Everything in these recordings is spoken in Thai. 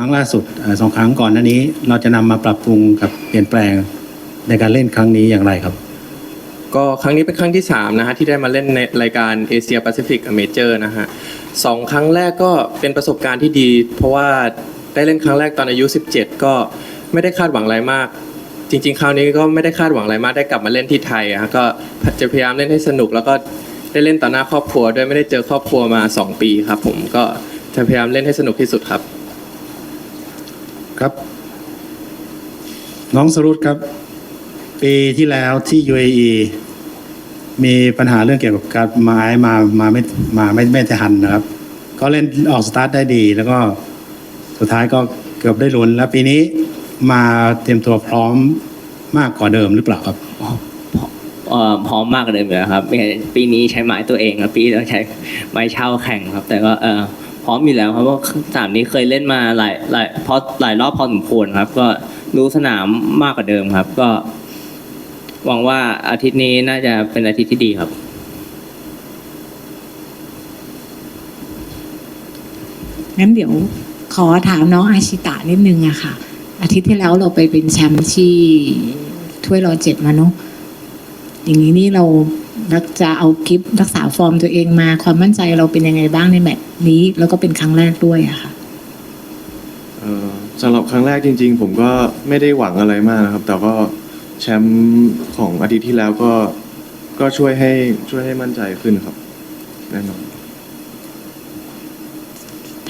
รั้งล่าสุดสองครั้งก่อนหน้านี้ เราจะนำมาปรับปรุงกับเปลี่ยนแปลงในการเล่นครั้งนี้อย่างไรครับ ก็ครั้งนี้เป็นครั้งที่3นะฮะที่ได้มาเล่นในรายการเอเชียแปซิฟิกอเมเจอร์นะฮะสองครั้งแรกก็เป็นประสบการณ์ที่ดี เพราะว่าได้เล่นครั้งแรกตอนอายุ 17 ก็ไม่ได้คาดหวังอะไรมาก จริง ๆ คราวนี้ก็ไม่ได้คาดหวังอะไรมากได้กลับมาเล่นที่ไทยอะฮะก็จะพยายามเล่นให้สนุกแล้วก็ได้เล่นต่อหน้าครอบครัวด้วยไม่ได้เจอครอบครัวมา 2 ปีครับผมก็จะพยายามเล่นให้สนุกที่สุดครับ ครับ น้องสรุตครับ ปีที่แล้วที่ UAE มีปัญหาเรื่องเกี่ยวกับการไม้มามาไม่มาไม่ไม่ทันนะครับ ก็เล่นออกสตาร์ทได้ดี แล้วก็สุดท้ายก็เกือบได้ลุ้นแล้วปีนี้มาเตรียมตัวพร้อมมากกว่าเดิมหรือเปล่าครับเอ่อพร้อมมากกว่าเดิมอยู่แล้วครับปีนี้ใช้ไม้ตัวเองครับปีที่แล้วใช้ไม้เช่าแข่งครับ แต่ก็เออ พร้อมอยู่แล้วครับเพราะสนามนี้เคยเล่นมาหลายหลายพราะหลายรอบพอสมควรครับ ก็รู้สนามมากกว่าเดิมครับ ก็หวังว่าอาทิตย์นี้น่าจะเป็นอาทิตย์ที่ดีครับงั้นเดี๋ยวขอถามน้องอาชิตะนิดนึงอะค่ะ อาทิตย์ที่แล้วเราไปเป็นแชมป์ที่ถ้วยรอเจ็ดมาเนาะอย่างนี้นี่เรา รักจะเอากิฟรักษาฟอร์มตัวเองมา ความมั่นใจเราเป็นยังไงบ้างในแมตช์นี้ แล้วก็เป็นครั้งแรกด้วยอะค่ะเอ่อสำหรับครั้งแรกจริง ๆ ผมก็ไม่ได้หวังอะไรมากนะครับ แต่ก็แชมป์ของอาทิตย์ที่แล้วก็ก็ช่วยให้ช่วยให้มั่นใจขึ้นครับแน่นอน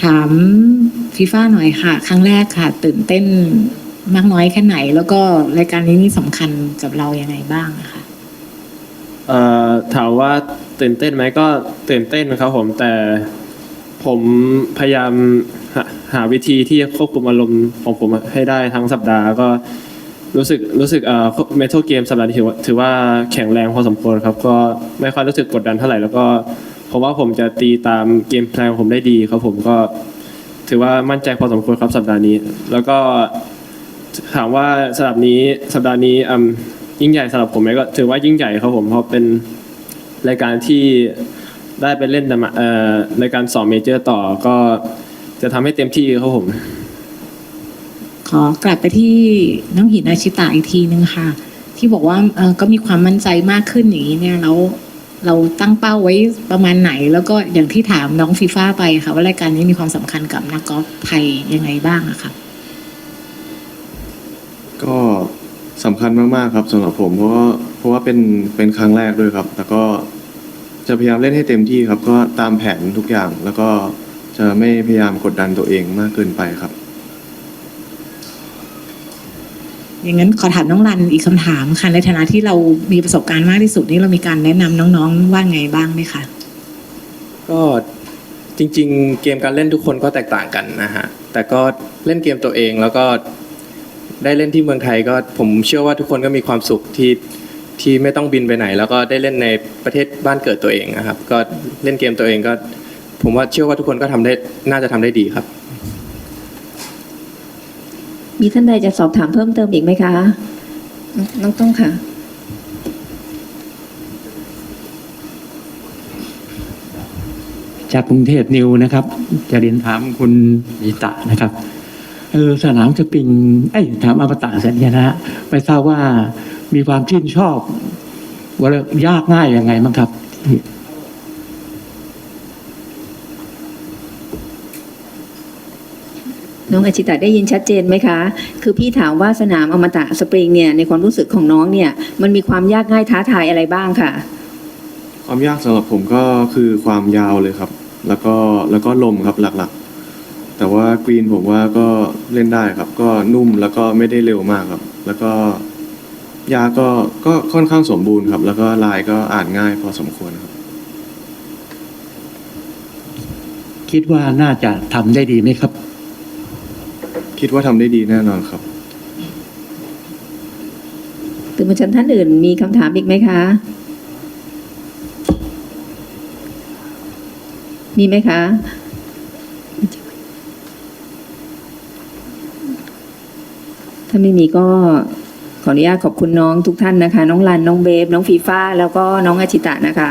ถามฟีฟ่าหน่อยค่ะ ครั้งแรกค่ะ ตื่นเต้นมากน้อยแค่ไหน แล้วก็รายการนี้นี่สำคัญกับเรายังไงบ้างอะค่ะ เอ่อถามว่าตื่นเต้นไหมก็ตื่นเต้นครับผมแต่ผมพยายามหาหาวิธีที่จะควบคุมอารมณ์ของผมให้ได้ทั้งสัปดาห์ก็รู้สึกรู้สึกเอ่อเมทัลเกมสัปดาห์นี้ถือว่าถือว่าแข็งแรงพอสมควรครับ ก็ไม่ค่อยรู้สึกกดดันเท่าไหร่แล้วก็ผมว่าผมจะตีตามเกมแพลนของผมได้ดีครับผมก็ ถือว่ามั่นใจพอสมควรครับสัปดาห์นี้ แล้วก็ถามว่าสัปดาห์นี้สัปดาห์นี้อืม ยิ่งใหญ่สำหรับผมไหมก็ถือว่ายิ่งใหญ่ครับผมเพราะเป็นรายการที่ได้ไปเล่นแต่มาเอ่อรายการสองเมเจอร์ต่อก็จะทำให้เต็มที่ครับผมขอกลับไปที่น้องหินอาชิตะอีกทีนึงค่ะ ที่บอกว่าเออก็มีความมั่นใจมากขึ้นอย่างนี้เนี่ยแล้วเราตั้งเป้าไว้ประมาณไหน แล้วก็อย่างที่ถามน้องฟีฟ่าไปค่ะว่ารายการนี้มีความสำคัญกับนักกอล์ฟไทยยังไงบ้างอะค่ะก็ สำคัญมากๆครับสำหรับผมเพราะว่าเพราะว่าเป็นเป็นครั้งแรกด้วยครับ แล้วก็จะพยายามเล่นให้เต็มที่ครับ ก็ตามแผนทุกอย่าง แล้วก็จะไม่พยายามกดดันตัวเองมากเกินไปครับ อย่างนั้นขอถามน้องรันอีกคำถามค่ะในฐานะที่เรามีประสบการณ์มากที่สุดนี่เรามีการแนะนำน้องๆว่าไงบ้างไหมคะ ก็จริง ๆ เกมการเล่นทุกคนก็แตกต่างกันนะฮะ แต่ก็เล่นเกมตัวเองแล้วก็ ได้เล่นที่เมืองไทยก็ผมเชื่อว่าทุกคนก็มีความสุขที่ที่ไม่ต้องบินไปไหน แล้วก็ได้เล่นในประเทศบ้านเกิดตัวเองนะครับ ก็เล่นเกมตัวเองก็ ผมว่าเชื่อว่าทุกคนก็ทำได้น่าจะทำได้ดีครับ มีท่านใดจะสอบถามเพิ่มเติมอีกไหมคะ น้องต้องค่ะ จากกรุงเทพนิวนะครับ จะเรียนถามคุณมิตะนะครับ เออสนามสปริงไอ้ยถามอมตะเสร็จเนี่ยนะฮะไม่ทราบว่ามีความชื่นชอบว่ายากง่ายยังไงบ้างครับ น้องอาชิตะได้ยินชัดเจนไหมคะ คือพี่ถามว่าสนามอมตะสปริงเนี่ยในความรู้สึกของน้องเนี่ย มันมีความยากง่ายท้าทายอะไรบ้างค่ะ ความยากสำหรับผมก็คือความยาวเลยครับ แล้วก็แล้วก็ลมครับหลักๆ แต่ว่ากรีนผมว่าก็เล่นได้ครับ ก็นุ่มแล้วก็ไม่ได้เร็วมากครับ แล้วก็ยาก็ก็ค่อนข้างสมบูรณ์ครับ แล้วก็ลายก็อ่านง่ายพอสมควรครับ คิดว่าน่าจะทำได้ดีไหมครับ คิดว่าทำได้ดีแน่นอนครับตื่นมาชันท่านอื่นมีคำถามอีกไหมคะ มีไหมคะ ถ้าไม่มีก็ขออนุญาตขอบคุณน้องทุกท่านนะคะ น้องลัน น้องเบฟ น้องฟีฟ้า แล้วก็น้องอาชิตะนะคะ